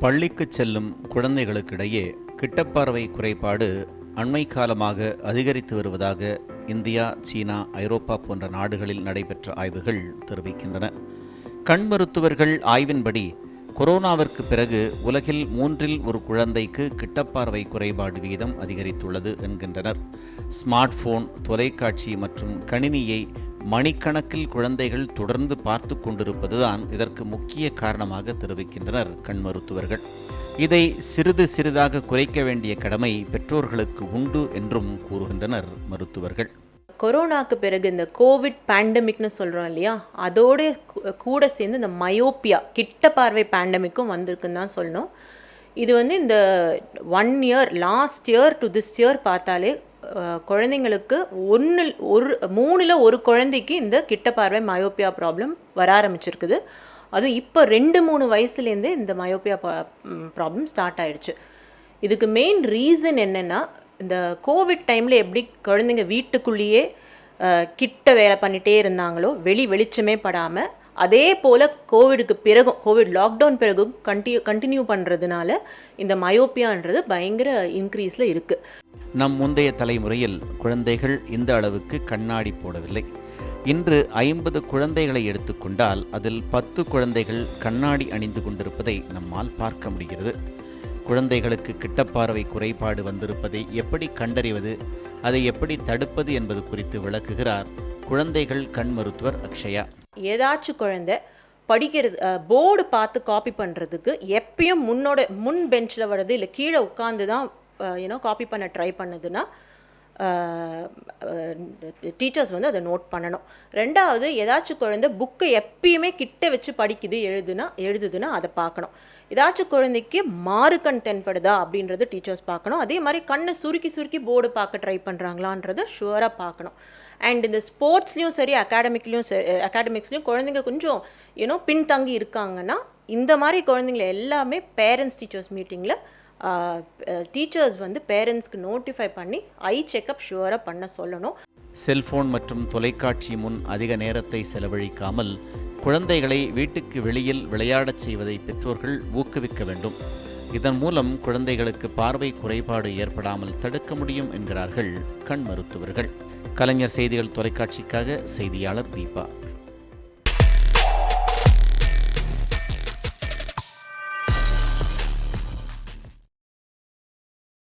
பள்ளிக்கு செல்லும் குழந்தைகளுக்கிடையே கிட்டப்பார்வை குறைபாடு அண்மை காலமாக அதிகரித்து வருவதாக இந்தியா சீனா ஐரோப்பா போன்ற நாடுகளில் நடைபெற்ற ஆய்வுகள் தெரிவிக்கின்றன. கண் மருத்துவர்கள் ஆய்வின்படி கொரோனாவிற்கு பிறகு உலகில் மூன்றில் ஒரு குழந்தைக்கு கிட்டப்பார்வை குறைபாடு வீதம் அதிகரித்துள்ளது என்கின்றனர். ஸ்மார்ட் போன் தொலைக்காட்சி மற்றும் கணினியை மணிக்கணக்கில் குழந்தைகள் தொடர்ந்து பார்த்து கொண்டிருப்பதுதான் இதற்கு முக்கிய காரணமாக தெரிவிக்கின்றனர் கண் மருத்துவர்கள். இதை சிறிது சிறிதாக குறைக்க வேண்டிய கடமை பெற்றோர்களுக்கு உண்டு என்றும் கூறுகின்றனர் மருத்துவர்கள். கொரோனாக்கு பிறகு இந்த கோவிட் பேண்டமிக்னு சொல்கிறோம் இல்லையா? அதோட கூட சேர்ந்து இந்த மயோப்பியா கிட்ட பார்வை பேண்டமிக்கும் வந்திருக்குன்னு தான் சொல்லணும். இது வந்து இந்த one year last year to this year பார்த்தாலே குழந்தைங்களுக்கு ஒன்று ஒரு மூணில் ஒரு குழந்தைக்கு இந்த கிட்ட பார்வை மயோப்பியா ப்ராப்ளம் வர ஆரம்பிச்சிருக்குது. அதுவும் இப்போ ரெண்டு மூணு வயசுலேருந்தே இந்த மயோப்பியா ப்ராப்ளம் ஸ்டார்ட் ஆயிடுச்சு. இதுக்கு மெயின் ரீசன் என்னென்னா இந்த கோவிட் டைமில் எப்படி குழந்தைங்க வீட்டுக்குள்ளேயே கிட்ட வேலை பண்ணிகிட்டே இருந்தாங்களோ வெளி வெளிச்சமே படாமல் அதே போல் கோவிடுக்கு பிறகும் கோவிட் லாக்டவுன் பிறகும் கண்டினியூ கண்டினியூ பண்ணுறதுனால இந்த மயோப்பியான்றது பயங்கர இன்க்ரீஸில் இருக்குது நம் முந்தைய தலைமுறையில் குழந்தைகள் இந்த அளவுக்கு கண்ணாடி போடவில்லை. இன்று ஐம்பது குழந்தைகளை எடுத்துக்கொண்டால் அதில் பத்து குழந்தைகள் கண்ணாடி அணிந்து கொண்டிருப்பதை நம்மால் பார்க்க முடிகிறது. குழந்தைகளுக்கு கிட்டப்பார்வை குறைபாடு வந்திருப்பதை எப்படி கண்டறிவது அதை எப்படி தடுப்பது என்பது குறித்து விளக்குகிறார் குழந்தைகள் கண் மருத்துவர் அக்ஷயா. ஏதாச்சும் குழந்தை படிக்கிறது போர்டு பார்த்து காப்பி பண்ணுறதுக்கு எப்பயும் முன்னோட முன் பெஞ்சில் வர்றது இல்லை கீழே உட்காந்து தான் யூனோ காப்பி பண்ண ட்ரை பண்ணுதுன்னா டீச்சர்ஸ் வந்து அதை நோட் பண்ணணும். ரெண்டாவது ஏதாச்சும் குழந்தை புக்கை எப்பயுமே கிட்ட வச்சு படிக்குது எழுதுனா எழுதுதுன்னா அதை பார்க்கணும். ஏதாச்சும் குழந்தைக்கு மாறுக்கண் தென்படுதா அப்படின்றத டீச்சர்ஸ் பார்க்கணும். அதே மாதிரி கண்ணை சுருக்கி சுருக்கி போர்டு பார்க்க ட்ரை பண்ணுறாங்களான்றத ஷுவராக பார்க்கணும். அண்ட் இந்த ஸ்போர்ட்ஸ்லேயும் சரி அகாடமிக்லேயும் சரி அகாடமிக்ஸ்லேயும் குழந்தைங்க கொஞ்சம் யூனோ பின்தங்கி இருக்காங்கன்னா இந்த மாதிரி குழந்தைங்கள எல்லாமே பேரண்ட்ஸ் டீச்சர்ஸ் மீட்டிங்கில் டீச்சர்ஸ் வந்து பேரண்ட்ஸ்க்கு நோட்டிஃபை பண்ணி ஐ செக்கப் ஷுவராக பண்ண சொல்லணும். செல்போன் மற்றும் தொலைக்காட்சி முன் அதிக நேரத்தை செலவழிக்காமல் குழந்தைகளை வீட்டுக்கு வெளியில் விளையாடச் செய்வதை பெற்றோர்கள் ஊக்குவிக்க வேண்டும். இதன் மூலம் குழந்தைகளுக்கு பார்வை குறைபாடு ஏற்படாமல் தடுக்க முடியும் என்கிறார்கள் கண் மருத்துவர்கள். கலைஞர் செய்திகள் தொலைக்காட்சிக்காக செய்தியாளர் தீபா.